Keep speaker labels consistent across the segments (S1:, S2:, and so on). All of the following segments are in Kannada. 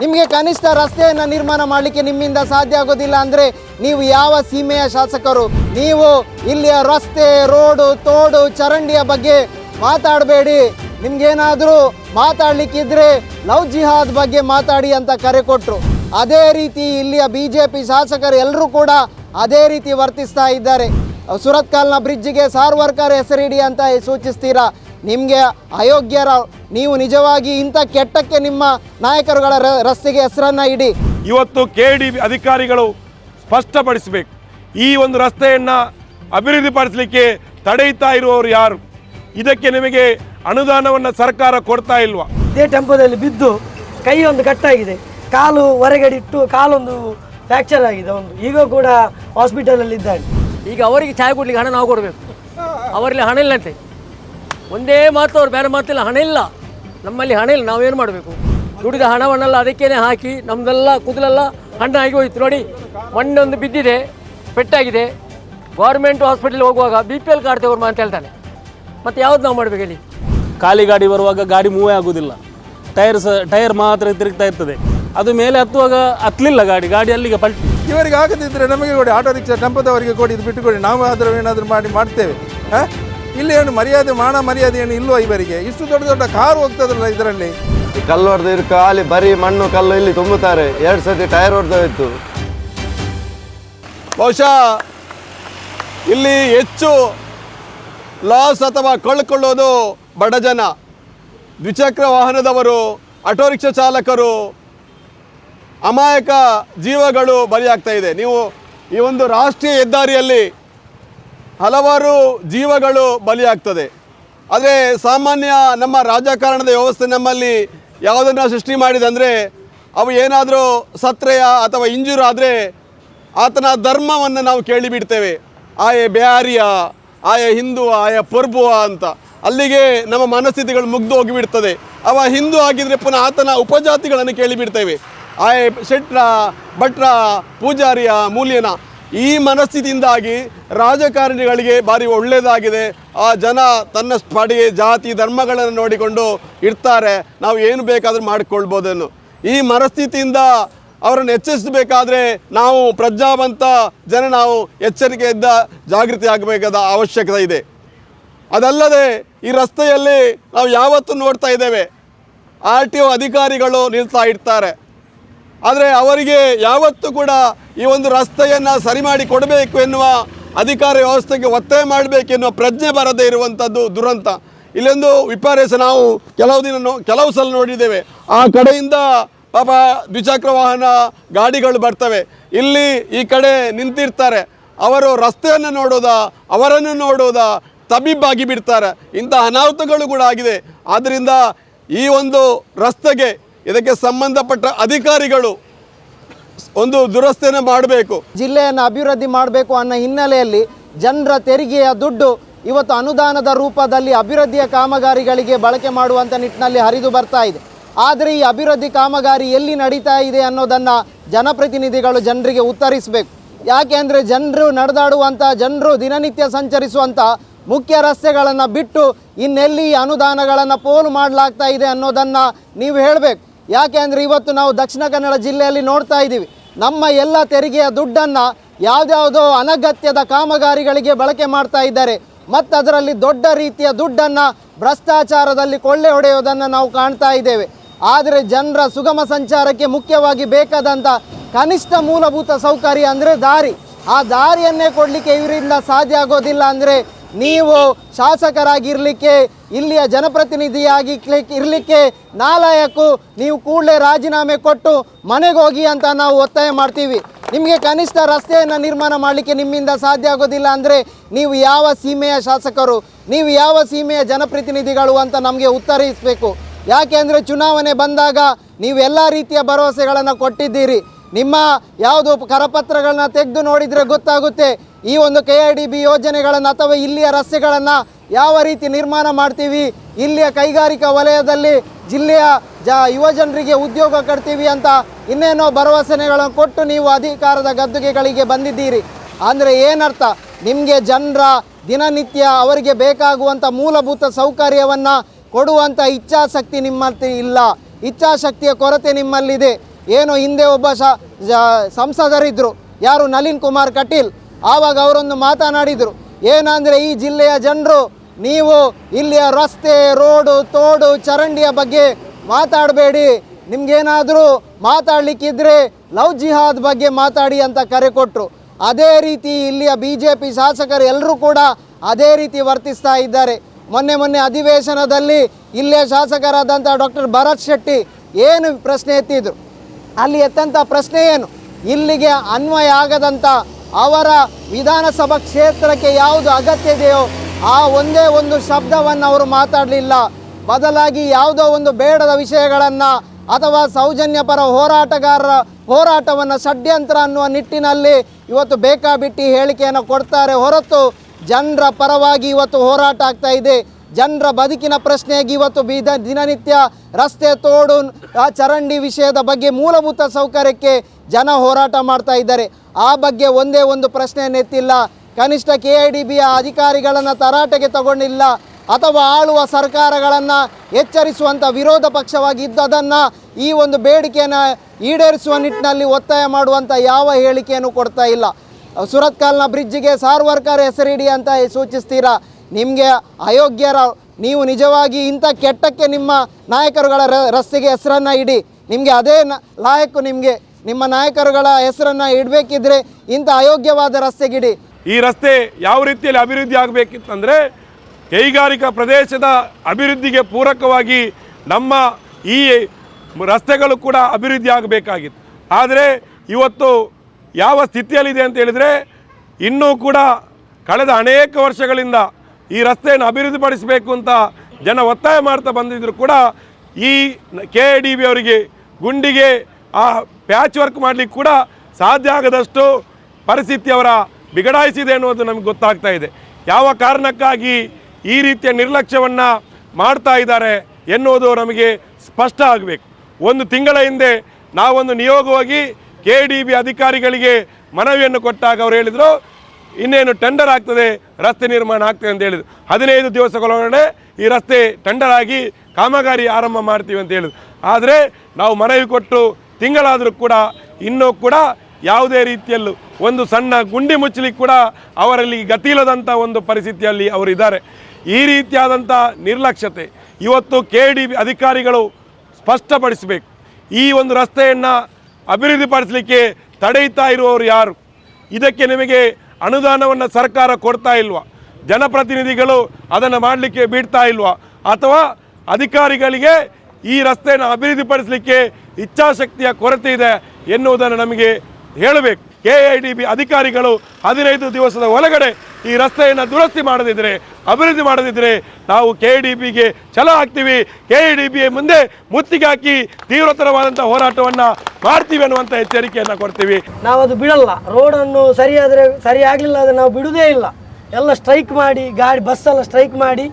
S1: ನಿಮಗೆ ಕನಿಷ್ಠ ರಸ್ತೆಯನ್ನು ನಿರ್ಮಾಣ ಮಾಡಲಿಕ್ಕೆ ನಿಮ್ಮಿಂದ ಸಾಧ್ಯ ಆಗೋದಿಲ್ಲ ಅಂದರೆ ನೀವು ಯಾವ ಸೀಮೆಯ ಶಾಸಕರು? ನೀವು ಇಲ್ಲಿಯ ರಸ್ತೆ, ರೋಡು, ತೋಡು, ಚರಂಡಿಯ ಬಗ್ಗೆ ಮಾತಾಡಬೇಡಿ. ನಿಮ್ಗೇನಾದರೂ ಮಾತಾಡಲಿಕ್ಕಿದ್ರೆ ಲವ್ ಜಿಹಾದ್ ಬಗ್ಗೆ ಮಾತಾಡಿ ಅಂತ ಕರೆ ಕೊಟ್ಟರು ಅದೇ ರೀತಿ ಇಲ್ಲಿಯ ಬಿ ಜೆ ಪಿ ಶಾಸಕರು ಎಲ್ಲರೂ ಕೂಡ ಅದೇ ರೀತಿ ವರ್ತಿಸ್ತಾ ಇದ್ದಾರೆ. ಸುರತ್ಕಾಲ್ನ ಬ್ರಿಡ್ಜಿಗೆ ಸಾರ್ವರ್ಕರ್ ಹೆಸರಿಡಿ ಅಂತ ಸೂಚಿಸ್ತೀರಾ? ನಿಮಗೆ ಅಯೋಗ್ಯರ ನೀವು ನಿಜವಾಗಿ ಇಂಥ ಕೆಟ್ಟಕ್ಕೆ ನಿಮ್ಮ ನಾಯಕರುಗಳ ರ- ರಸ್ತೆಗೆ ಹೆಸರನ್ನು ಇಡಿ.
S2: ಇವತ್ತು ಕೆ ಡಿ ಅಧಿಕಾರಿಗಳು ಸ್ಪಷ್ಟಪಡಿಸಬೇಕು. ಈ ಒಂದು ರಸ್ತೆಯನ್ನು ಅಭಿವೃದ್ಧಿಪಡಿಸಲಿಕ್ಕೆ ತಡೆಯುತ್ತಾ ಇರುವವರು ಯಾರು? ಇದಕ್ಕೆ ನಿಮಗೆ ಅನುದಾನವನ್ನು ಸರ್ಕಾರ ಕೊಡ್ತಾ ಇಲ್ವಾ?
S3: ಇದೇ ಟೆಂಪೋದಲ್ಲಿ ಬಿದ್ದು ಕೈ ಒಂದು ಕಟ್ಟಾಗಿದೆ. ಕಾಲು ಹೊರಗಡಿಟ್ಟು ಕಾಲೊಂದು ಫ್ರ್ಯಾಕ್ಚರ್ ಆಗಿದೆ ಒಂದು. ಈಗ ಕೂಡ ಹಾಸ್ಪಿಟಲಲ್ಲಿ ಇದ್ದಾರೆ
S4: ಈಗ ಅವರಿಗೆ ಚಾಯ್ ಕೊಡ್ಲಿಕ್ಕೆ ಹಣ ನಾವು ಕೊಡಬೇಕು. ಅವರಲ್ಲಿ ಹಣ ಇಲ್ಲಂತೆ. ಒಂದೇ ಮಾತು ಅವ್ರು ಬೇರೆ ಮಾತಿಲ್ಲ ಹಣ ಇಲ್ಲ. ನಮ್ಮಲ್ಲಿ ಹಣ ಇಲ್ಲ ನಾವೇನು ಮಾಡಬೇಕು? ದುಡಿದ ಹಣವನ್ನೆಲ್ಲ ಅದಕ್ಕೇನೆ ಹಾಕಿ ನಮ್ಮದೆಲ್ಲ ಕುದಲೆಲ್ಲ ಹಣ್ಣಾಗಿ ಹೋಯ್ತು. ನೋಡಿ ಮಣ್ಣೊಂದು ಬಿದ್ದಿದೆ ಪೆಟ್ಟಾಗಿದೆ. ಗೌರ್ಮೆಂಟ್ ಹಾಸ್ಪಿಟಲ್ ಹೋಗುವಾಗ ಬಿ ಪಿ ಎಲ್ ಕಾರ್ಡ್ ತಗೊಂಡು ಅಂತ ಹೇಳ್ತಾನೆ. ಮತ್ತು ಯಾವ್ದು ನಾವು ಮಾಡಬೇಕು ಹೇಳಿ?
S5: ಖಾಲಿ ಗಾಡಿ ಬರುವಾಗ ಗಾಡಿ ಮೂವೇ ಆಗೋದಿಲ್ಲ ಟೈರ್ ಸ ಟೈರ್ ಮಾತ್ರ ತಿರುಗ್ತಾ ಇರ್ತದೆ. ಅದು ಮೇಲೆ ಹತ್ತುವಾಗ ಹತ್ತಲಿಲ್ಲ ಗಾಡಿ ಗಾಡಿ ಅಲ್ಲಿಗೆ ಪಲ್ಟಿ.
S6: ಇವರಿಗೆ ಆಗದಿದ್ದರೆ ನಮಗೆ ಕೊಡಿ. ಆಟೋ ರಿಕ್ಷಾ ಟೆಂಪೋದವರಿಗೆ ಕೊಡಿ ಇದು ಬಿಟ್ಟುಕೊಡಿ. ನಾವು ಆದರೂ ಏನಾದರೂ ಮಾಡಿ ಮಾಡ್ತೇವೆ. ಆ? ಇಲ್ಲಿ ಏನು ಮರ್ಯಾದೆ ಮಾನ ಮರ್ಯಾದೆ ಏನು ಇಲ್ವಾ ಇವರಿಗೆ? ಇಷ್ಟು ದೊಡ್ಡ ದೊಡ್ಡ ಕಾರು ಹೋಗ್ತದಲ್ಲ ಇದರಲ್ಲಿ?
S7: ಈ ಕಲ್ಲು ಹೊಡೆದಿರು ಖಾಲಿ ಬರೀ ಮಣ್ಣು ಕಲ್ಲು ಇಲ್ಲಿ ತುಂಬುತ್ತಾರೆ. ಎರಡು ಸತಿ ಟೈರ್ ಹೊಡೆದಿತ್ತು
S8: ಬಹುಶಃ ಇಲ್ಲಿ ಹೆಚ್ಚು ಲಾಸ್ ಅಥವಾ ಕಳ್ಕೊಳ್ಳೋದು ಬಡ ಜನ. ದ್ವಿಚಕ್ರ ವಾಹನದವರು ಆಟೋ ರಿಕ್ಷಾ ಚಾಲಕರು ಅಮಾಯಕ ಜೀವಗಳು ಬಲಿಯಾಗ್ತಾ ಇದೆ. ನೀವು ಈ ಒಂದು ರಾಷ್ಟ್ರೀಯ ಹೆದ್ದಾರಿಯಲ್ಲಿ ಹಲವಾರು ಜೀವಗಳು ಬಲಿಯಾಗ್ತದೆ. ಆದರೆ ಸಾಮಾನ್ಯ ನಮ್ಮ ರಾಜಕಾರಣದ ವ್ಯವಸ್ಥೆ ನಮ್ಮಲ್ಲಿ ಯಾವುದನ್ನು ಸೃಷ್ಟಿ ಮಾಡಿದೆ ಅಂದರೆ ಅವು ಏನಾದರೂ ಸತ್ರೆಯ ಅಥವಾ ಇಂಜೂರ್ ಆದರೆ ಆತನ ಧರ್ಮವನ್ನು ನಾವು ಕೇಳಿಬಿಡ್ತೇವೆ. ಆಯ ಬ್ಯಾರಿಯ, ಆಯ ಹಿಂದೂ ಆಯ ಪೊರ್ಬುವ ಅಂತ. ಅಲ್ಲಿಗೆ ನಮ್ಮ ಮನಸ್ಥಿತಿಗಳು ಮುಗ್ದು ಹೋಗಿಬಿಡ್ತದೆ. ಅವ ಹಿಂದೂ ಆಗಿದ್ರೆ ಪುನಃ ಆತನ ಉಪಜಾತಿಗಳನ್ನು ಕೇಳಿಬಿಡ್ತೇವೆ. ಆಯ ಶೆಟ್ರ, ಭಟ್ರ, ಪೂಜಾರಿಯ, ಮೂಲ್ಯನ. ಈ ಮನಸ್ಥಿತಿಯಿಂದಾಗಿ ರಾಜಕಾರಣಿಗಳಿಗೆ ಭಾರಿ ಒಳ್ಳೆಯದಾಗಿದೆ ಆ ಜನ ತನ್ನ ಪಾಡಿಗೆ ಜಾತಿ ಧರ್ಮಗಳನ್ನು ನೋಡಿಕೊಂಡು ಇರ್ತಾರೆ. ನಾವು ಏನು ಬೇಕಾದರೂ ಮಾಡಿಕೊಳ್ಬೋದನ್ನು ಈ ಮನಸ್ಥಿತಿಯಿಂದ ಅವರನ್ನು ಎಚ್ಚರಿಸಬೇಕಾದ್ರೆ ನಾವು ಪ್ರಜ್ಞಾವಂತ ಜನ, ನಾವು ಎಚ್ಚರಿಕೆಯಿಂದ ಜಾಗೃತಿ ಆಗಬೇಕಾದ ಅವಶ್ಯಕತೆ ಇದೆ. ಅದಲ್ಲದೆ ಈ ರಸ್ತೆಯಲ್ಲಿ ನಾವು ಯಾವತ್ತೂ ನೋಡ್ತಾ ಇದ್ದೇವೆ. ಆರ್ ಟಿ ಒ ಅಧಿಕಾರಿಗಳು ನಿಲ್ತಾ ಇರ್ತಾರೆ. ಆದರೆ ಅವರಿಗೆ ಯಾವತ್ತೂ ಕೂಡ ಈ ಒಂದು ರಸ್ತೆಯನ್ನು ಸರಿ ಮಾಡಿ ಕೊಡಬೇಕು ಎನ್ನುವ ಅಧಿಕಾರ ವ್ಯವಸ್ಥೆಗೆ ಒತ್ತಾಯ ಮಾಡಬೇಕೆನ್ನುವ ಪ್ರಜ್ಞೆ ಬರದೇ ಇರುವಂಥದ್ದು ದುರಂತ. ಇಲ್ಲೊಂದು ವಿಪರ್ಯಾಸ ನಾವು ಕೆಲವು ದಿನ ನೋ ಕೆಲವು ಸಲ ನೋಡಿದ್ದೇವೆ. ಆ ಕಡೆಯಿಂದ ಪಾಪ ದ್ವಿಚಕ್ರ ವಾಹನ ಗಾಡಿಗಳು ಬರ್ತವೆ. ಇಲ್ಲಿ ಈ ಕಡೆ ನಿಂತಿರ್ತಾರೆ. ಅವರು ರಸ್ತೆಯನ್ನು ನೋಡೋದಾ, ಅವರನ್ನು ನೋಡೋದಾ ತಬಿಬ್ಬಾಗಿ ಬಿಡ್ತಾರೆ. ಇಂಥ ಅನಾಹುತಗಳು ಕೂಡ ಆಗಿದೆ. ಆದ್ದರಿಂದ ಈ ಒಂದು ರಸ್ತೆಗೆ ಇದಕ್ಕೆ ಸಂಬಂಧಪಟ್ಟ ಅಧಿಕಾರಿಗಳು ಒಂದು ದುರಸ್ತಿಯನ್ನು ಮಾಡಬೇಕು.
S1: ಜಿಲ್ಲೆಯನ್ನು ಅಭಿವೃದ್ಧಿ ಮಾಡಬೇಕು ಅನ್ನೋ ಹಿನ್ನೆಲೆಯಲ್ಲಿ ಜನರ ತೆರಿಗೆಯ ದುಡ್ಡು ಇವತ್ತು ಅನುದಾನದ ರೂಪದಲ್ಲಿ ಅಭಿವೃದ್ಧಿಯ ಕಾಮಗಾರಿಗಳಿಗೆ ಬಳಕೆ ಮಾಡುವಂಥ ನಿಟ್ಟಿನಲ್ಲಿ ಹರಿದು ಬರ್ತಾ ಇದೆ. ಆದರೆ ಈ ಅಭಿವೃದ್ಧಿ ಕಾಮಗಾರಿ ಎಲ್ಲಿ ನಡೀತಾ ಇದೆ ಅನ್ನೋದನ್ನು ಜನಪ್ರತಿನಿಧಿಗಳು ಜನರಿಗೆ ಉತ್ತರಿಸಬೇಕು. ಯಾಕೆಂದರೆ ಜನರು ನಡೆದಾಡುವಂಥ ಜನರು ದಿನನಿತ್ಯ ಸಂಚರಿಸುವಂಥ ಮುಖ್ಯ ರಸ್ತೆಗಳನ್ನು ಬಿಟ್ಟು ಇನ್ನೆಲ್ಲಿ ಅನುದಾನಗಳನ್ನು ಪೋಲು ಮಾಡಲಾಗ್ತಾ ಇದೆ ಅನ್ನೋದನ್ನು ನೀವು ಹೇಳಬೇಕು. ಯಾಕೆಂದರೆ ಇವತ್ತು ನಾವು ದಕ್ಷಿಣ ಕನ್ನಡ ಜಿಲ್ಲೆಯಲ್ಲಿ ನೋಡ್ತಾ ಇದ್ದೀವಿ. ನಮ್ಮ ಎಲ್ಲ ತೆರಿಗೆಯ ದುಡ್ಡನ್ನು ಯಾವುದ್ಯಾವುದೋ ಅನಗತ್ಯದ ಕಾಮಗಾರಿಗಳಿಗೆ ಬಳಕೆ ಮಾಡ್ತಾ ಇದ್ದಾರೆ. ಮತ್ತು ಅದರಲ್ಲಿ ದೊಡ್ಡ ರೀತಿಯ ದುಡ್ಡನ್ನು ಭ್ರಷ್ಟಾಚಾರದಲ್ಲಿ ಕೊಳ್ಳೆ ಹೊಡೆಯೋದನ್ನು ನಾವು ಕಾಣ್ತಾ ಇದ್ದೇವೆ. ಆದರೆ ಜನರ ಸುಗಮ ಸಂಚಾರಕ್ಕೆ ಮುಖ್ಯವಾಗಿ ಬೇಕಾದಂಥ ಕನಿಷ್ಠ ಮೂಲಭೂತ ಸೌಕರ್ಯ ಅಂದರೆ ದಾರಿ. ಆ ದಾರಿಯನ್ನೇ ಕೊಡಲಿಕ್ಕೆ ಇವರಿಂದ ಸಾಧ್ಯ ಆಗೋದಿಲ್ಲ ಅಂದರೆ ನೀವು ಶಾಸಕರಾಗಿರಲಿಕ್ಕೆ, ಇಲ್ಲಿಯ ಜನಪ್ರತಿನಿಧಿಯಾಗಿ ಇರಲಿಕ್ಕೆ ನಾಲಾಯಕು ನೀವು ಕೂಡಲೇ ರಾಜೀನಾಮೆ ಕೊಟ್ಟು ಮನೆಗೆ ಹೋಗಿ ಅಂತ ನಾವು ಒತ್ತಾಯ ಮಾಡ್ತೀವಿ. ನಿಮಗೆ ಕನಿಷ್ಠ ರಸ್ತೆಯನ್ನು ನಿರ್ಮಾಣ ಮಾಡಲಿಕ್ಕೆ ನಿಮ್ಮಿಂದ ಸಾಧ್ಯ ಆಗೋದಿಲ್ಲ ಅಂದರೆ ನೀವು ಯಾವ ಸೀಮೆಯ ಶಾಸಕರು, ನೀವು ಯಾವ ಸೀಮೆಯ ಜನಪ್ರತಿನಿಧಿಗಳು ಅಂತ ನಮಗೆ ಉತ್ತರಿಸಬೇಕು ಯಾಕೆಂದರೆ ಚುನಾವಣೆ ಬಂದಾಗ ನೀವು ಎಲ್ಲ ರೀತಿಯ ಭರವಸೆಗಳನ್ನು ಕೊಟ್ಟಿದ್ದೀರಿ. ನಿಮ್ಮ ಯಾವುದು ಕರಪತ್ರಗಳನ್ನ ತೆಗೆದು ನೋಡಿದರೆ ಗೊತ್ತಾಗುತ್ತೆ, ಈ ಒಂದು ಕೆ ಐ ಡಿ ಬಿ ಯೋಜನೆಗಳನ್ನು ಅಥವಾ ಇಲ್ಲಿಯ ರಸ್ತೆಗಳನ್ನು ಯಾವ ರೀತಿ ನಿರ್ಮಾಣ ಮಾಡ್ತೀವಿ, ಇಲ್ಲಿಯ ಕೈಗಾರಿಕಾ ವಲಯದಲ್ಲಿ ಜಿಲ್ಲೆಯ ಜ ಯುವಜನರಿಗೆ ಉದ್ಯೋಗ ಕಟ್ತೀವಿ ಅಂತ ಇನ್ನೇನೋ ಭರವಸೆಗಳನ್ನು ಕೊಟ್ಟು ನೀವು ಅಧಿಕಾರದ ಗದ್ದುಗೆಗಳಿಗೆ ಬಂದಿದ್ದೀರಿ. ಅಂದರೆ ಏನರ್ಥ? ನಿಮಗೆ ಜನರ ದಿನನಿತ್ಯ ಅವರಿಗೆ ಬೇಕಾಗುವಂಥ ಮೂಲಭೂತ ಸೌಕರ್ಯವನ್ನು ಕೊಡುವಂಥ ಇಚ್ಛಾಶಕ್ತಿ ನಿಮ್ಮಲ್ಲಿ ಇಲ್ಲ. ಇಚ್ಛಾಶಕ್ತಿಯ ಕೊರತೆ ನಿಮ್ಮಲ್ಲಿದೆ. ಏನು ಹಿಂದೆ ಒಬ್ಬ ಸಂಸದರಿದ್ದರು ಯಾರು? ನಳಿನ್ ಕುಮಾರ್ ಕಟೀಲ್. ಆವಾಗ ಅವರೊಂದು ಮಾತನಾಡಿದರು. ಏನಂದರೆ ಈ ಜಿಲ್ಲೆಯ ಜನರು ನೀವು ಇಲ್ಲಿಯ ರಸ್ತೆ, ರೋಡು, ತೋಡು, ಚರಂಡಿಯ ಬಗ್ಗೆ ಮಾತಾಡಬೇಡಿ. ನಿಮಗೇನಾದರೂ ಮಾತಾಡಲಿಕ್ಕಿದ್ರೆ ಲವ್ ಜಿಹಾದ್ ಬಗ್ಗೆ ಮಾತಾಡಿ ಅಂತ ಕರೆ ಕೊಟ್ಟರು ಅದೇ ರೀತಿ ಇಲ್ಲಿಯ ಬಿ ಜೆ ಪಿ ಶಾಸಕರು ಎಲ್ಲರೂ ಕೂಡ ಅದೇ ರೀತಿ ವರ್ತಿಸ್ತಾ ಇದ್ದಾರೆ. ಮೊನ್ನೆ ಮೊನ್ನೆ ಅಧಿವೇಶನದಲ್ಲಿ ಇಲ್ಲಿಯ ಶಾಸಕರಾದಂಥ ಡಾಕ್ಟರ್ ಭರತ್ ಶೆಟ್ಟಿ ಏನು ಪ್ರಶ್ನೆ ಎತ್ತಿದ್ರು? ಅಲ್ಲಿ ಎತ್ತಂಥ ಪ್ರಶ್ನೆ ಏನು? ಇಲ್ಲಿಗೆ ಅನ್ವಯ ಆಗದಂಥ ಅವರ ವಿಧಾನಸಭಾ ಕ್ಷೇತ್ರಕ್ಕೆ ಯಾವುದು ಅಗತ್ಯ ಇದೆಯೋ ಆ ಒಂದೇ ಒಂದು ಶಬ್ದವನ್ನು ಅವರು ಮಾತಾಡಲಿಲ್ಲ. ಬದಲಾಗಿ ಯಾವುದೋ ಒಂದು ಬೇಡದ ವಿಷಯಗಳನ್ನು ಅಥವಾ ಸೌಜನ್ಯಪರ ಹೋರಾಟಗಾರರ ಹೋರಾಟವನ್ನು ಷಡ್ಯಂತ್ರ ಅನ್ನುವ ನಿಟ್ಟಿನಲ್ಲಿ ಇವತ್ತು ಬೇಕಾಬಿಟ್ಟಿ ಹೇಳಿಕೆಯನ್ನು ಕೊಡ್ತಾರೆ ಹೊರತು ಜನರ ಪರವಾಗಿ ಇವತ್ತು ಹೋರಾಟ ಆಗ್ತಾ ಇದೆ. ಜನರ ಬದುಕಿನ ಪ್ರಶ್ನೆಯಾಗಿ ಇವತ್ತು ಬೀದ ದಿನನಿತ್ಯ ರಸ್ತೆ ತೋಡು ಚರಂಡಿ ವಿಷಯದ ಬಗ್ಗೆ ಮೂಲಭೂತ ಸೌಕರ್ಯಕ್ಕೆ ಜನ ಹೋರಾಟ ಮಾಡ್ತಾ ಇದ್ದಾರೆ. ಆ ಬಗ್ಗೆ ಒಂದೇ ಒಂದು ಪ್ರಶ್ನೆಯನ್ನು ಎತ್ತಿಲ್ಲ ಕನಿಷ್ಠ ಕೆ ಐ ಡಿ ಬಿಯ ಅಧಿಕಾರಿಗಳನ್ನು ತರಾಟೆಗೆ ತಗೊಂಡಿಲ್ಲ ಅಥವಾ ಆಳುವ ಸರ್ಕಾರಗಳನ್ನು ಎಚ್ಚರಿಸುವಂಥ ವಿರೋಧ ಪಕ್ಷವಾಗಿ ಇದ್ದದನ್ನು ಈ ಒಂದು ಬೇಡಿಕೆಯನ್ನು ಈಡೇರಿಸುವ ನಿಟ್ಟಿನಲ್ಲಿ ಒತ್ತಾಯ ಮಾಡುವಂಥ ಯಾವ ಹೇಳಿಕೆಯನ್ನು ಕೊಡ್ತಾ ಇಲ್ಲ. ಸುರತ್ಕಲ್ನ ಬ್ರಿಡ್ಜ್ಗೆ ಸಾರ್ವರ್ಕರ್ ಹೆಸರಿಡಿ ಅಂತ ಸೂಚಿಸ್ತೀರಾ? ನಿಮಗೆ ಅಯೋಗ್ಯರ, ನೀವು ನಿಜವಾಗಿ ಇಂಥ ಕೆಟ್ಟಕ್ಕೆ ನಿಮ್ಮ ನಾಯಕರುಗಳ ರಸ್ತೆಗೆ ಹೆಸರನ್ನು ಇಡಿ. ನಿಮಗೆ ಅದೇ ನ ಲಾಯಕ್ಕು ನಿಮಗೆ. ನಿಮ್ಮ ನಾಯಕರುಗಳ ಹೆಸರನ್ನು ಇಡಬೇಕಿದ್ರೆ ಇಂಥ ಅಯೋಗ್ಯವಾದ ರಸ್ತೆಗಿಡಿ
S2: ಈ ರಸ್ತೆ ಯಾವ ರೀತಿಯಲ್ಲಿ ಅಭಿವೃದ್ಧಿ ಆಗಬೇಕಿತ್ತಂದರೆ ಕೈಗಾರಿಕಾ ಪ್ರದೇಶದ ಅಭಿವೃದ್ಧಿಗೆ ಪೂರಕವಾಗಿ ನಮ್ಮ ಈ ರಸ್ತೆಗಳು ಕೂಡ ಅಭಿವೃದ್ಧಿ ಆಗಬೇಕಾಗಿತ್ತು. ಆದರೆ ಇವತ್ತು ಯಾವ ಸ್ಥಿತಿಯಲ್ಲಿದೆ ಅಂತ ಹೇಳಿದರೆ ಇನ್ನೂ ಕೂಡ ಕಳೆದ ಅನೇಕ ವರ್ಷಗಳಿಂದ ಈ ರಸ್ತೆಯನ್ನು ಅಭಿವೃದ್ಧಿಪಡಿಸಬೇಕು ಅಂತ ಜನ ಒತ್ತಾಯ ಮಾಡ್ತಾ ಬಂದಿದ್ರು ಕೂಡ ಈ ಕೆ ಎ ಡಿ ಬಿ ಅವರಿಗೆ ಗುಂಡಿಗೆ, ಆ ಪ್ಯಾಚ್ ವರ್ಕ್ ಮಾಡಲಿಕ್ಕೆ ಕೂಡ ಸಾಧ್ಯ ಆಗದಷ್ಟು ಪರಿಸ್ಥಿತಿ ಅವರ ಬಿಗಡಾಯಿಸಿದೆ ಅನ್ನೋದು ನಮಗೆ ಗೊತ್ತಾಗ್ತಾ ಇದೆ. ಯಾವ ಕಾರಣಕ್ಕಾಗಿ ಈ ರೀತಿಯ ನಿರ್ಲಕ್ಷ್ಯವನ್ನು ಮಾಡ್ತಾ ಇದ್ದಾರೆ ಎನ್ನುವುದು ನಮಗೆ ಸ್ಪಷ್ಟ ಆಗಬೇಕು. ಒಂದು ತಿಂಗಳ ಹಿಂದೆ ನಾವೊಂದು ನಿಯೋಗವಾಗಿ ಕೆ ಡಿ ಬಿ ಅಧಿಕಾರಿಗಳಿಗೆ ಮನವಿಯನ್ನು ಕೊಟ್ಟಾಗ ಅವರು ಹೇಳಿದರು ಇನ್ನೇನು ಟೆಂಡರ್ ಆಗ್ತದೆ, ರಸ್ತೆ ನಿರ್ಮಾಣ ಆಗ್ತದೆ ಅಂತ ಹೇಳಿದ್ರು. ಹದಿನೈದು ದಿವಸಗಳೊಳಗಡೆ ಈ ರಸ್ತೆ ಟೆಂಡರ್ ಆಗಿ ಕಾಮಗಾರಿ ಆರಂಭ ಮಾಡ್ತೀವಿ ಅಂತ ಹೇಳಿದ್ರು. ಆದರೆ ನಾವು ಮನವಿ ಕೊಟ್ಟು ತಿಂಗಳಾದರೂ ಕೂಡ ಇನ್ನೂ ಕೂಡ ಯಾವುದೇ ರೀತಿಯಲ್ಲೂ ಒಂದು ಸಣ್ಣ ಗುಂಡಿ ಮುಚ್ಚಲಿಕ್ಕೆ ಕೂಡ ಅವರಲ್ಲಿ ಗತಿಯಿಲ್ಲದಂಥ ಒಂದು ಪರಿಸ್ಥಿತಿಯಲ್ಲಿ ಅವರಿದ್ದಾರೆ ಈ ರೀತಿಯಾದಂಥ ನಿರ್ಲಕ್ಷ್ಯತೆ ಇವತ್ತು ಕೆ ಡಿ ಬಿ ಅಧಿಕಾರಿಗಳು ಸ್ಪಷ್ಟಪಡಿಸಬೇಕು. ಈ ಒಂದು ರಸ್ತೆಯನ್ನು ಅಭಿವೃದ್ಧಿಪಡಿಸಲಿಕ್ಕೆ ತಡೆಯುತ್ತಾ ಇರುವವರು ಯಾರು? ಇದಕ್ಕೆ ನಿಮಗೆ ಅನುದಾನವನ್ನು ಸರ್ಕಾರ ಕೊಡ್ತಾ ಇಲ್ವಾ? ಜನಪ್ರತಿನಿಧಿಗಳು ಅದನ್ನು ಮಾಡಲಿಕ್ಕೆ ಬಿಡ್ತಾ ಇಲ್ವಾ? ಅಥವಾ ಅಧಿಕಾರಿಗಳಿಗೆ ಈ ರಸ್ತೆಯನ್ನು ಅಭಿವೃದ್ಧಿಪಡಿಸಲಿಕ್ಕೆ ಇಚ್ಛಾಶಕ್ತಿಯ ಕೊರತೆ ಇದೆ ಎನ್ನುವುದನ್ನು ನಮಗೆ ಹೇಳಬೇಕು. ಕೆ ಅಧಿಕಾರಿಗಳು ಹದಿನೈದು ದಿವಸದ ಒಳಗಡೆ ಈ ರಸ್ತೆಯನ್ನು ದುರಸ್ತಿ ಮಾಡದಿದ್ದರೆ ಅಭಿವೃದ್ಧಿ ಮಾಡದಿದ್ದರೆ ನಾವು ಕೆ ಡಿ ಬಿಗೆ ಛಲ ಹಾಕ್ತೀವಿ. ಕೆ ಡಿ ಬಿ ಮುಂದೆ ಮುತ್ತಿಗೆ ಹಾಕಿ ತೀವ್ರತರವಾದಂಥ ಹೋರಾಟವನ್ನು ಮಾಡ್ತೀವಿ ಅನ್ನುವಂಥ ಎಚ್ಚರಿಕೆಯನ್ನು ಕೊಡ್ತೀವಿ.
S3: ನಾವು ಅದು ಬಿಡಲ್ಲ. ರೋಡನ್ನು ಸರಿಯಾದರೆ ಸರಿ ಆಗಲಿಲ್ಲ ಆದರೆ ನಾವು ಬಿಡುವುದೇ ಇಲ್ಲ. ಎಲ್ಲ ಸ್ಟ್ರೈಕ್ ಮಾಡಿ, ಗಾಡಿ ಬಸ್ಸೆಲ್ಲ ಸ್ಟ್ರೈಕ್ ಮಾಡಿ,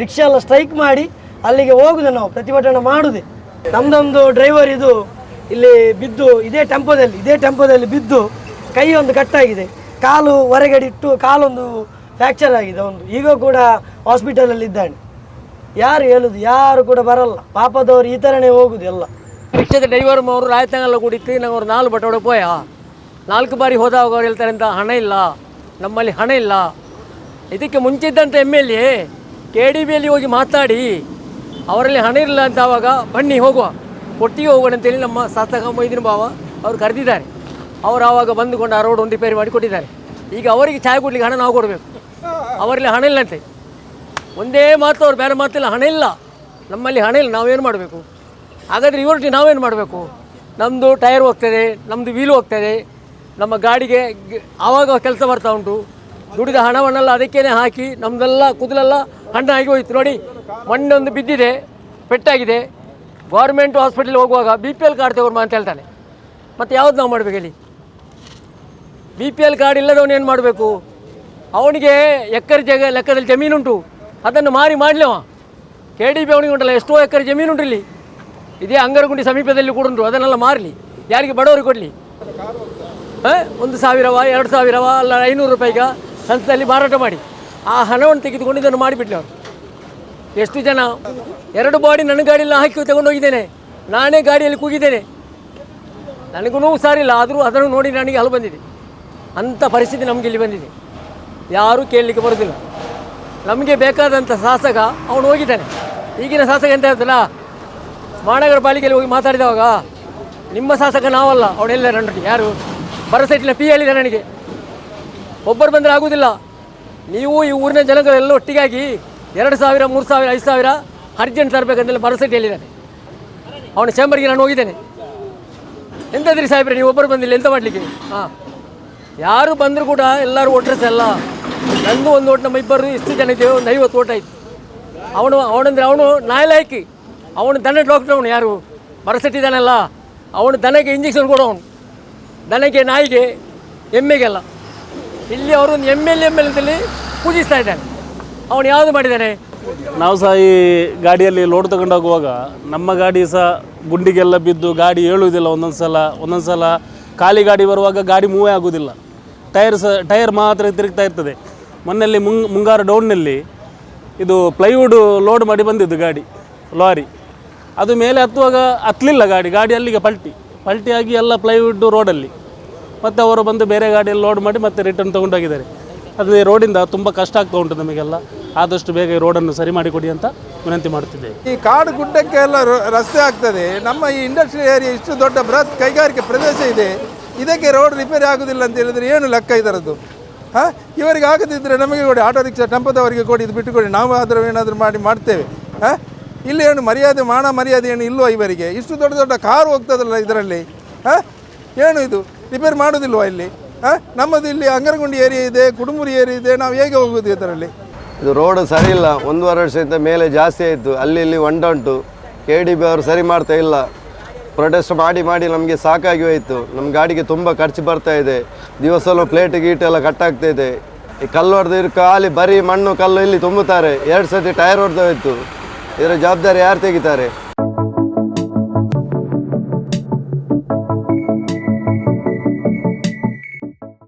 S3: ರಿಕ್ಷಾ ಎಲ್ಲ ಸ್ಟ್ರೈಕ್ ಮಾಡಿ ಅಲ್ಲಿಗೆ ಹೋಗುದು ನಾವು, ಪ್ರತಿಭಟನೆ ಮಾಡುದೆ. ನಮ್ದೊಂದು ಡ್ರೈವರ್ ಇದು ಇಲ್ಲಿ ಬಿದ್ದು, ಇದೇ ಟೆಂಪೋದಲ್ಲಿ ಇದೇ ಟೆಂಪೋದಲ್ಲಿ ಬಿದ್ದು ಕೈ ಒಂದು ಕಟ್ಟಾಗಿದೆ. ಕಾಲು ಹೊರಗಡಿಟ್ಟು ಕಾಲೊಂದು ಫ್ರ್ಯಾಕ್ಚರ್ ಆಗಿದೆ ಒಂದು. ಈಗ ಕೂಡ ಹಾಸ್ಪಿಟಲಲ್ಲಿ ಇದ್ದಾನೆ ಯಾರು ಹೇಳುದು? ಯಾರು ಕೂಡ ಬರಲ್ಲ. ಪಾಪದವರು ಈ ಥರನೇ ಹೋಗುದು ಎಲ್ಲ.
S4: ರಿಕ್ಷಾದ ಡ್ರೈವರ್ ಅವರು ರಾಯತಂಗಲ್ಲ ಕೂಡಿತ್ತು. ನಂಗೆ ಅವ್ರು ನಾಲ್ಕು ಬಟ್ಟೆ ಪೋಯ ನಾಲ್ಕು ಬಾರಿ ಹೋದಾಗ ಅವ್ರು ಹೇಳ್ತಾರೆ ಅಂತ, ಹಣ ಇಲ್ಲ. ನಮ್ಮಲ್ಲಿ ಹಣ ಇಲ್ಲ. ಇದಕ್ಕೆ ಮುಂಚೆ ಇದ್ದಂಥ M L A K D ಬಿಯಲ್ಲಿ ಹೋಗಿ ಮಾತಾಡಿ, ಅವರಲ್ಲಿ ಹಣ ಇರಲಿಲ್ಲ ಅಂತ ಆವಾಗ ಬನ್ನಿ ಹೋಗುವ. ಒಟ್ಟಿಗೆ ಹೋಗೋಣ ಅಂತೇಳಿ ನಮ್ಮ ಶಾಸಕ ಮೊಯ್ದಿನ ಭಾವ ಅವರು ಕರೆದಿದ್ದಾರೆ. ಅವರು ಆವಾಗ ಬಂದುಕೊಂಡು ಆ ರೋಡ್ ರಿಪೇರಿ ಮಾಡಿ ಕೊಟ್ಟಿದ್ದಾರೆ ಈಗ ಅವರಿಗೆ ಚಾಯ್ ಕೊಡ್ಲಿಕ್ಕೆ ಹಣ ನಾವು ಕೊಡಬೇಕು. ಅವರಲ್ಲಿ ಹಣ ಇಲ್ಲಂತೆ. ಒಂದೇ ಮಾತು ಅವ್ರು ಬೇರೆ ಮಾತಿಲ್ಲ, ಹಣ ಇಲ್ಲ. ನಮ್ಮಲ್ಲಿ ಹಣ ಇಲ್ಲ, ನಾವೇನು ಮಾಡಬೇಕು? ಹಾಗಾದರೆ ಇವರೊಟ್ಟಿಗೆ ನಾವೇನು ಮಾಡಬೇಕು? ನಮ್ಮದು ಟೈರ್ ಹೋಗ್ತದೆ ನಮ್ಮದು ವೀಲು ಹೋಗ್ತದೆ. ನಮ್ಮ ಗಾಡಿಗೆ ಆವಾಗ ಕೆಲಸ ಬರ್ತಾ ಉಂಟು. ದುಡಿದ ಹಣವನ್ನೆಲ್ಲ ಅದಕ್ಕೇನೆ ಹಾಕಿ ನಮ್ಮದೆಲ್ಲ ಕುದಲೆಲ್ಲ ಆಗಿ ಹೋಯ್ತು. ನೋಡಿ, ಮಣ್ಣೊಂದು ಬಿದ್ದಿದೆ, ಪೆಟ್ಟಾಗಿದೆ. ಗೌರ್ಮೆಂಟ್ ಹಾಸ್ಪಿಟಲ್ ಹೋಗುವಾಗ ಬಿ ಪಿ ಎಲ್ ಕಾರ್ಡ್ ತಗೊಂಡು ಅಂತ ಹೇಳ್ತಾನೆ. ಮತ್ತು ಯಾವ್ದು ನಾವು ಮಾಡಬೇಕು ಹೇಳಿ? ಬಿ ಪಿ ಎಲ್ ಕಾರ್ಡ್ ಇಲ್ಲದವನು ಏನು ಮಾಡಬೇಕು? ಅವನಿಗೆ ಎಕರೆ ಜಾಗ ಲೆಕ್ಕದಲ್ಲಿ ಜಮೀನುಂಟು ಅದನ್ನು ಮಾರಿ ಮಾಡಲಿವ. ಕೆ ಡಿ ಪಿ ಅವನಿಗೆ ಉಂಟಲ್ಲ, ಎಷ್ಟೋ ಎಕರೆ ಜಮೀನುಂಟು ಇಲ್ಲಿ. ಇದೇ ಅಂಗರಗುಂಡಿ ಸಮೀಪದಲ್ಲಿ ಕೂಡ ಉಂಟು. ಅದನ್ನೆಲ್ಲ ಮಾರಲಿ. ಯಾರಿಗೆ ಬಡವರಿಗೆ ಕೊಡಲಿ. ಒಂದು ಸಾವಿರವ, ಎರಡು ಸಾವಿರವ, ಅಲ್ಲ ಐನೂರು ರೂಪಾಯಿಗ ಸಂಸ್ಥೆಯಲ್ಲಿ ಮಾರಾಟ ಮಾಡಿ. ಆ ಹಣವನ್ನು ತೆಗೆದುಕೊಂಡು ಇದನ್ನು ಮಾಡಿಬಿಟ್ಲಿ ಅವರು ಎಷ್ಟು ಜನ? ಎರಡು ಬಾಡಿ ನನ್ನ ಗಾಡಿಯಲ್ಲಿ ಹಾಕಿ ತಗೊಂಡು ಹೋಗಿದ್ದೇನೆ ನಾನೇ ಗಾಡಿಯಲ್ಲಿ ಕೂಗಿದ್ದೇನೆ. ನನಗೂ ಸಾರಿಲ್ಲ. ಆದರೂ ಅದನ್ನು ನೋಡಿ ನನಗೆ ಹಲು ಬಂದಿದೆ. ಅಂಥ ಪರಿಸ್ಥಿತಿ ನಮಗೆ ಇಲ್ಲಿ ಬಂದಿದೆ. ಯಾರೂ ಕೇಳಲಿಕ್ಕೆ ಬರೋದಿಲ್ಲ. ನಮಗೆ ಬೇಕಾದಂಥ ಶಾಸಕ ಅವನು ಹೋಗಿದ್ದಾನೆ. ಈಗಿನ ಶಾಸಕ ಎಂತ ಹೇಳ್ತಲ್ಲ ಮಹಾನಗರ ಪಾಲಿಕೆಯಲ್ಲಿ ಹೋಗಿ ಮಾತಾಡಿದವಾಗ ನಿಮ್ಮ ಶಾಸಕ ನಾವಲ್ಲ ಅವನೆಲ್ಲ ನನ್ನೊಟ್ಟಿಗೆ. ಯಾರು? ಬರಸೈಟಿನ ಪಿ ಹೇಳಿದೆ ನನಗೆ. ಒಬ್ಬರು ಬಂದರೆ ಆಗುವುದಿಲ್ಲ ನೀವು ಈ ಊರಿನ ಜನಗಳೆಲ್ಲ ಒಟ್ಟಿಗಾಗಿ ಎರಡು ಸಾವಿರ, ಮೂರು ಸಾವಿರ, ಐದು ಸಾವಿರ ಅರ್ಜೆಂಟ್ ತರಬೇಕಂತೆಲ್ಲ ಭರಸೆಟ್ಟು ಹೇಳಿದ್ದಾನೆ ಅವನ ಚೇಂಬರ್ಗೆ ನಾನು ಹೋಗಿದ್ದೇನೆ. ಎಂತದ್ರಿ ಸಾಹೇಬ್ರೆ, ನೀವು ಒಬ್ಬರು ಬಂದಿಲ್ಲ, ಎಂತ ಮಾಡಲಿಕ್ಕೆ? ಹಾಂ. ಯಾರು ಬಂದರೂ ಕೂಡ ಎಲ್ಲರೂ ಒಟ್ರಸ್ ಎಲ್ಲ ನಂದು ಒಂದು ಓಟ್, ನಮ್ಮ ಇಬ್ಬರು ಇಷ್ಟು ಜನ ಇದ್ದೇವೆ, ಒಂದು ಐವತ್ತು ಓಟ್ ಆಯಿತು. ಅವನು, ಅವನಂದ್ರೆ ಅವನು ನಾಯಲಾಯ್ಕಿ. ಅವನು ದನ ಡಾಕ್ಟರ್ ಅವನು ಯಾರು? ಬರಸಟ್ಟಿದ್ದಾನಲ್ಲ. ಅವನು ದನಕ್ಕೆ ಇಂಜೆಕ್ಷನ್ ಕೊಡೋನು ದನಕ್ಕೆ ನಾಯಿಗೆ, ಎಮ್ಮೆಗೆಲ್ಲ. ಇಲ್ಲಿ ಅವರು ಒಂದು ಎಂ ಎಲ್ ಎಂ ಎಲ್ ಅಂತಲ್ಲಿ ಪೂಜಿಸ್ತಾ ಇದ್ದಾನೆ ಅವನು ಯಾವುದು ಮಾಡಿದ್ದಾನೆ?
S5: ನಾವು ಸಹ ಈ ಗಾಡಿಯಲ್ಲಿ ಲೋಡ್ ತಗೊಂಡೋಗುವಾಗ ನಮ್ಮ ಗಾಡಿ ಸಹ ಗುಂಡಿಗೆಲ್ಲ ಬಿದ್ದು ಗಾಡಿ ಏಳುವುದಿಲ್ಲ ಒಂದೊಂದು ಸಲ ಒಂದೊಂದು ಸಲ ಖಾಲಿ ಗಾಡಿ ಬರುವಾಗ ಗಾಡಿ ಮೂವೇ ಆಗೋದಿಲ್ಲ ಟೈರ್ ಸಹ ಟೈರ್ ಮಾತ್ರ ತಿರುಗ್ತಾ ಇರ್ತದೆ. ಮೊನ್ನೆಲ್ಲಿ ಮುಂಗ್, ಮುಂಗಾರು ಡೌನ್ನಲ್ಲಿ ಇದು ಪ್ಲೈವುಡ್ ಲೋಡ್ ಮಾಡಿ ಬಂದಿದ್ದು ಗಾಡಿ, ಲಾರಿ. ಅದು ಮೇಲೆ ಹತ್ತುವಾಗ ಹತ್ತಲಿಲ್ಲ ಗಾಡಿ ಗಾಡಿ ಅಲ್ಲಿಗೆ ಪಲ್ಟಿ. ಪಲ್ಟಿಯಾಗಿ ಎಲ್ಲ ಪ್ಲೈವುಡ್ ರೋಡಲ್ಲಿ. ಮತ್ತು ಅವರು ಬಂದು ಬೇರೆ ಗಾಡಿಯಲ್ಲಿ ಲೋಡ್ ಮಾಡಿ ಮತ್ತೆ ರಿಟರ್ನ್ ತೊಗೊಂಡೋಗಿದ್ದಾರೆ. ಅದು ಈ ರೋಡಿಂದ ತುಂಬ ಕಷ್ಟ ಆಗ್ತಾ ಉಂಟು ನಮಗೆಲ್ಲ. ಆದಷ್ಟು ಬೇಗ ಈ ರೋಡನ್ನು ಸರಿ ಮಾಡಿಕೊಡಿ ಅಂತ ವಿನಂತಿ ಮಾಡ್ತಿದ್ದೇವೆ
S6: ಈ ಕಾಡು ಗುಡ್ಡಕ್ಕೆ ಎಲ್ಲ ರಸ್ತೆ ಆಗ್ತದೆ. ನಮ್ಮ ಈ ಇಂಡಸ್ಟ್ರಿ ಏರಿಯಾ ಇಷ್ಟು ದೊಡ್ಡ ಬೃಹತ್ ಕೈಗಾರಿಕೆ ಪ್ರದೇಶ ಇದೆ. ಇದಕ್ಕೆ ರೋಡ್ ರಿಪೇರಿ ಆಗೋದಿಲ್ಲ ಅಂತ ಹೇಳಿದರೆ ಏನು ಲೆಕ್ಕ ಇದರದ್ದು? ಹಾಂ? ಇವರಿಗೆ ಆಗದಿದ್ದರೆ ನಮಗೆ ಕೊಡಿ, ಆಟೋ ರಿಕ್ಷಾ ಟೆಂಪೋದವರಿಗೆ ಕೊಡಿ, ಇದು ಬಿಟ್ಟು ಕೊಡಿ ನಾವು ಆದರೂ ಏನಾದರೂ ಮಾಡಿ ಮಾಡ್ತೇವೆ. ಹಾಂ? ಇಲ್ಲಿ ಏನು ಮರ್ಯಾದೆ, ಮಾನ ಮರ್ಯಾದೆ ಏನು ಇಲ್ವಾ ಇವರಿಗೆ? ಇಷ್ಟು ದೊಡ್ಡ ದೊಡ್ಡ ಕಾರು ಹೋಗ್ತದಲ್ಲ ಇದರಲ್ಲಿ? ಹಾಂ? ಏನು ಇದು? ರಿಪೇರ್ ಮಾಡೋದಿಲ್ವ ಇಲ್ಲಿ? ಹಾಂ? ನಮ್ಮದು ಇಲ್ಲಿ ಅಂಗರಗುಂಡಿ ಏರಿಯಾ ಇದೆ, ಕುಡುಮುರಿ ಏರಿಯಾ ಇದೆ, ನಾವು ಹೇಗೆ ಹೋಗೋದು ಇದರಲ್ಲಿ?
S7: ಇದು ರೋಡ್ ಸರಿ ಇಲ್ಲ ಒಂದೂವರೆ ವರ್ಷದಿಂದ ಮೇಲೆ ಜಾಸ್ತಿ ಆಯಿತು. ಅಲ್ಲಿ ಇಲ್ಲಿ ಒಂಡಂಟು ಕೆ ಡಿ ಬಿ ಅವರು ಸರಿ ಮಾಡ್ತಾ ಇಲ್ಲ. ಪ್ರೊಟೆಸ್ಟ್ ಮಾಡಿ ಮಾಡಿ ನಮಗೆ ಸಾಕಾಗಿ ಹೋಯಿತು. ನಮ್ಮ ಗಾಡಿಗೆ ತುಂಬ ಖರ್ಚು ಬರ್ತಾ ಇದೆ. ದಿವಸಲ್ಲೂ ಪ್ಲೇಟ್ ಗೀಟ್ ಎಲ್ಲ ಕಟ್ಟಾಗ್ತಾ ಇದೆ. ಈ ಕಲ್ಲು ಹೊಡೆದು ಖಾಲಿ ಬರೀ ಮಣ್ಣು, ಕಲ್ಲು ಇಲ್ಲಿ ತುಂಬುತ್ತಾರೆ. ಎರಡು ಸತಿ ಟೈರ್ ಹೊಡೆದೋಯ್ತು ಇದರ ಜವಾಬ್ದಾರಿ ಯಾರು ತೆಗಿತಾರೆ?